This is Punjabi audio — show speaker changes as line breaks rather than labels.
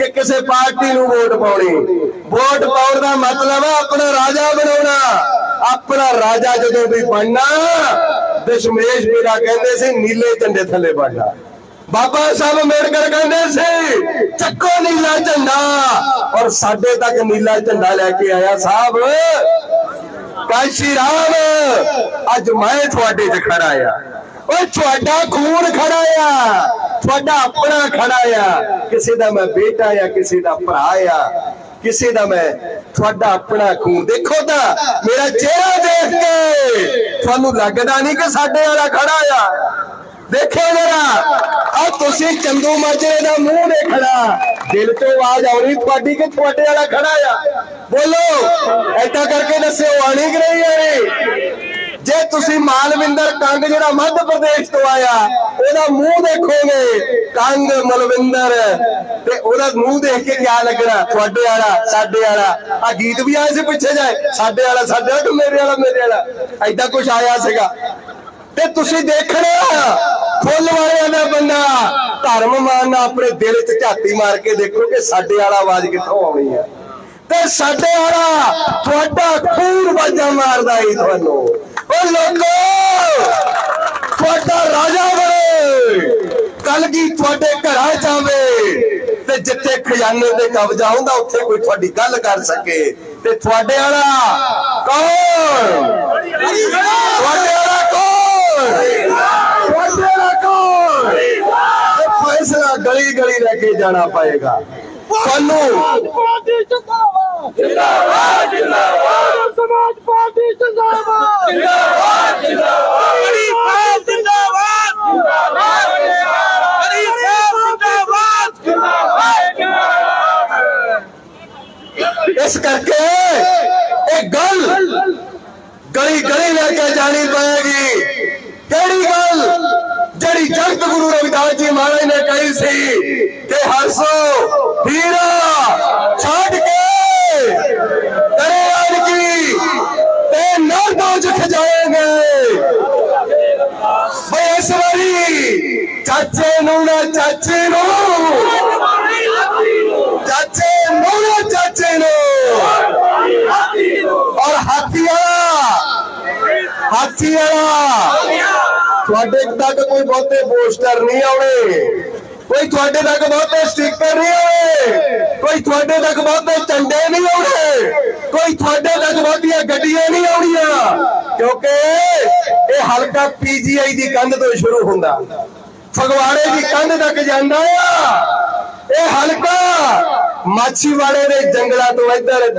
ਕਿ ਕਿਸੇ ਪਾਰਟੀ ਨੂੰ ਵੋਟ ਪਾਉਣੀ। ਵੋਟ ਪਾਉਣ ਦਾ ਮਤਲਬ ਹੈ ਆਪਣਾ ਰਾਜਾ ਬਣਾਉਣਾ। ਆਪਣਾ ਰਾਜਾ ਜਦੋਂ ਵੀ ਬਣਨਾ, ਦਸ਼ਮੇਸ਼ ਮੇਰਾ ਕਹਿੰਦੇ ਸੀ, ਨੀਲੇ ਝੰਡੇ ਥੱਲੇ ਬਣਨਾ। ਬਾਬਾ ਸਾਹਿਬ ਅੰਬੇਡਕਰ ਕਹਿੰਦੇ ਸੀ, ਚੱਕੋ ਨੀਲਾ ਝੰਡਾ। ਔਰ ਸਾਡੇ ਤੱਕ ਨੀਲਾ ਝੰਡਾ ਲੈ ਕੇ ਆਇਆ ਸਾਹਿਬ। ਕਾਸ਼ੀ ਰਾਮ, ਅੱਜ ਮੈਂ ਤੁਹਾਡੇ 'ਚ ਖੜਾ ਆ। ਓਏ ਤੁਹਾਡਾ ਖੂਨ ਖੜਾ ਆ। ਤੁਹਾਡਾ ਆਪਣਾ ਖੜਾ ਆ। ਕਿਸੇ ਦਾ ਮੈਂ ਬੇਟਾ ਆ, ਕਿਸੇ ਦਾ ਭਰਾ ਆ। ਕਿਸੇ ਦਾ ਮੈਂ ਤੁਹਾਡਾ ਆਪਣਾ ਖੂਨ। ਦੇਖੋ ਤਾਂ, ਮੇਰਾ ਚਿਹਰਾ ਦੇਖ ਕੇ ਤੁਹਾਨੂੰ ਲੱਗਦਾ ਨਹੀਂ ਕਿ ਸਾਡੇ ਵਾਲਾ ਖੜਾ ਆ। ਦੇਖੋ ਜਰਾ ਆ ਤੁਸੀਂ ਚੰਦੂ ਮਾਜਰੇ ਦਾ ਮੂੰਹ ਦੇਖਣਾ। ਦਿਲ ਤੋਂ ਆਵਾਜ਼ ਆਉਣੀ ਤੁਹਾਡੀ ਕਿ ਤੁਹਾਡੇ ਵਾਲਾ ਖੜਾ ਆ। ਬੋਲੋ, ਐਦਾਂ ਕਰਕੇ ਦੱਸਿਓ ਆਣੀ ਕਿ ਨਹੀਂ ਆਣੀ ਤੁਸੀਂ ਮਾਲਵਿੰਦਰ ਕੰਗ ਜਿਹੜਾ ਮੱਧ ਪ੍ਰਦੇਸ਼ ਤੋਂ ਆਇਆ, ਉਹਦਾ ਮੂੰਹ ਦੇਖੋਗੇ। ਕੰਗ ਮਲਵਿੰਦਰ। ਤੇ ਉਹਦਾ ਮੂੰਹ ਦੇਖ ਕੇ ਕਿਆ ਲੱਗਣਾ? ਤੁਹਾਡੇ ਵਾਲਾ, ਸਾਡੇ ਵਾਲਾ। ਆ ਗੀਤ ਵੀ ਆਏ ਸੀ ਪਿੱਛੇ ਜਾਏ ਸਾਡੇ ਵਾਲਾ ਸਾਡੇ ਵਾਲਾ, ਮੇਰੇ ਵਾਲਾ ਮੇਰੇ ਵਾਲਾ। ਐਦਾਂ ਕੁਝ ਆਇਆ ਸੀਗਾ। ਤੇ ਤੁਸੀਂ ਦੇਖਣਾ, ਫੁੱਲ ਵਾਲਿਆਂ ਦਾ ਬੰਦਾ। ਧਰਮ ਮਾਨ ਆਪਣੇ ਦਿਲ 'ਚ ਝਾਤੀ ਮਾਰ ਕੇ ਦੇਖੋ ਕਿ ਸਾਡੇ ਵਾਲਾ ਆਵਾਜ਼ ਕਿੱਥੋਂ ਆਉਣੀ ਹੈ ਤੇ ਸਾਡੇ ਵਾਲਾ, ਤੁਹਾਡਾ ਖੂਨ ਮਾਰਦਾ ਈ ਤੁਹਾਨੂੰ। ਓ ਲੋਕੋ ਤੁਹਾਡਾ ਰਾਜਾ ਬਣੇ। ਕੱਲ ਕੀ ਤੁਹਾਡੇ ਘਰਾਂ ਜਾਵੇ ਤੇ ਜਿੱਥੇ ਖਜ਼ਾਨੇ ਤੇ ਕਬਜ਼ਾ ਹੁੰਦਾ ਉੱਥੇ ਕੋਈ ਤੁਹਾਡੀ ਗੱਲ ਕਰ ਸਕੇ। ਤੇ ਤੁਹਾਡੇ ਵਾਲਾ ਕੌਣ? ਤੁਹਾਡੇ ਵਾਲਾ ਕੌਣ? ਤੁਹਾਡੇ ਵਾਲਾ ਕੌਣ? ਇਹ ਫੈਸਲਾ ਗਲੀ ਗਲੀ ਲੈ ਕੇ ਜਾਣਾ ਪਏਗਾ। ਤੁਹਾਨੂੰ
ਜਿੰਦਾਬਾਦ ਜਿੰਦਾਬਾਦ। ਜਿੰਦਾਬਾਦ ਜਿੰਦਾਬਾਦ ਜਿੰਦਾਬਾਦ ਗਰੀਬ ਜਿੰਦਾਬਾਦ ਜਿੰਦਾਬਾਦ ਗਰੀਬ ਜਿੰਦਾਬਾਦ ਜਿੰਦਾਬਾਦ
ਇਸ ਕਰਕੇ ਇਹ ਗੱਲ ਗਲੀ ਗਲੀ ਲੈ ਕੇ ਜਾਣੀ ਪਏਗੀ। ਕਿਹੜੀ ਗੱਲ? ਜਿਹੜੀ ਜਗਤ ਗੁਰੂ ਰਵਿਦਾਸ ਜੀ ਮਹਾਰਾਜ ਨੇ ਕਹੀ ਸੀ ਕਿ ਹਰਸੋ ਹੀਰਾ ਛੱਡ ਕੇ ਕਰੇ ਆਣ ਕੀ ਤੇ ਨਰਦੋਂ ਚ ਖਜਾਏਗੇ ਬਈ ਇਸ ਵਾਰੀ ਚਾਚੇ ਨੂੰ ਨਾ ਚਾਚੇ ਨੂੰ। ਚਾਚੇ ਨੂੰ ਨਾ ਚਾਚੇ ਨੂੰ। ਔਰ ਹਾਥੀ ਵਾਲਾ। ਹਾਥੀ ਵਾਲਾ। ਤੁਹਾਡੇ ਤੱਕ ਕੋਈ ਬਹੁਤੇ ਪੋਸਟਰ ਨਹੀਂ ਆਉਣੇ। ਕੋਈ ਤੁਹਾਡੇ ਤੱਕ ਬਹੁਤੇ ਸਟicker ਨਹੀਂ ਆਉਣੇ। ਕੋਈ ਤੁਹਾਡੇ ਤੱਕ ਬਹੁਤੇ ਝੰਡੇ ਨਹੀਂ ਆਉਣੇ। ਕੋਈ ਤੁਹਾਡੇ ਤੱਕ ਬਹੁਤੀਆਂ ਗੱਡੀਆਂ ਨਹੀਂ ਆਉਣੀਆਂ। ਕਿਉਂਕਿ ਇਹ ਹਲਕਾ ਪੀਜੀਆਈ ਦੀ ਕੰਧ ਤੋਂ ਸ਼ੁਰੂ ਹੁੰਦਾ। ਫਗਵਾੜੇ ਦੀ ਕੰਧ ਤੱਕ ਜਾਂਦਾ ਆ। ਇਹ ਹਲਕਾ ਮਾਛੀਵਾੜੇ ਦੇ ਜੰਗਲਾਂ ਤੋਂ ਇੱਧਰ ਇੱਧਰ